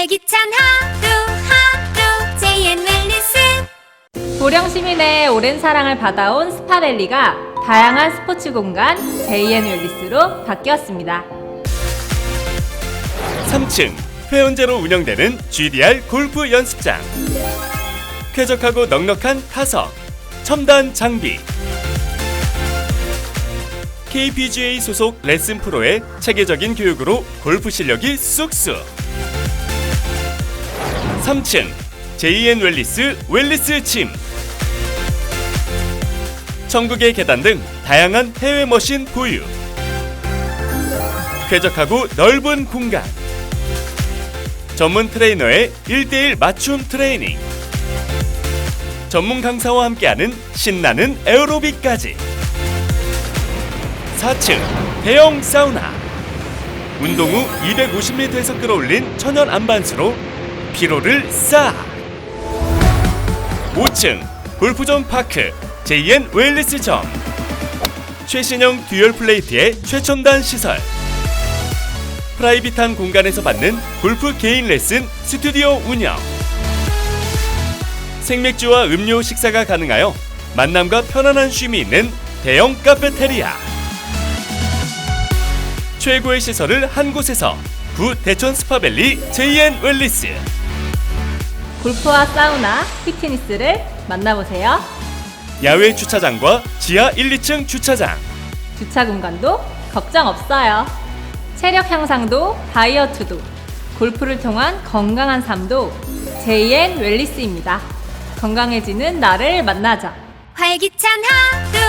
활기찬 하루 하루 JN 웰니스. 보령 시민의 오랜 사랑을 받아온 스파밸리가 다양한 스포츠 공간 JN 웰리스로 바뀌었습니다. 3층 회원제로 운영되는 GDR 골프 연습장. 쾌적하고 넉넉한 타석 첨단 장비. KPGA 소속 레슨 프로의 체계적인 교육으로 골프 실력이 쑥쑥 3층 JN 웰리스 웰리스 짐 천국의 계단 등 다양한 해외 머신 보유. 쾌적하고 넓은 공간. 전문 트레이너의 1대1 맞춤 트레이닝. 전문 강사와 함께하는 신나는 에어로빅까지. 4층 대형 사우나. 운동 후 250m에서 끌어올린 천연 안반수로 피로를 싹 5층 골프존 파크 JN 웰리스점. 최신형 듀얼 플레이트의 최첨단 시설. 프라이빗한 공간에서 받는 골프 개인 레슨 스튜디오 운영. 생맥주와 음료 식사가 가능하여 만남과 편안한 쉼이 있는 대형 카페테리아. 최고의 시설을 한 곳에서 구 대천 스파밸리 JN 웰리스 골프와 사우나, 피트니스를 만나보세요. 야외 주차장과 지하 1, 2층 주차장 주차 공간도 걱정 없어요. 체력 향상도 다이어트도 골프를 통한 건강한 삶도 JN 웰리스입니다. 건강해지는 나를 만나자. 활기찬 하루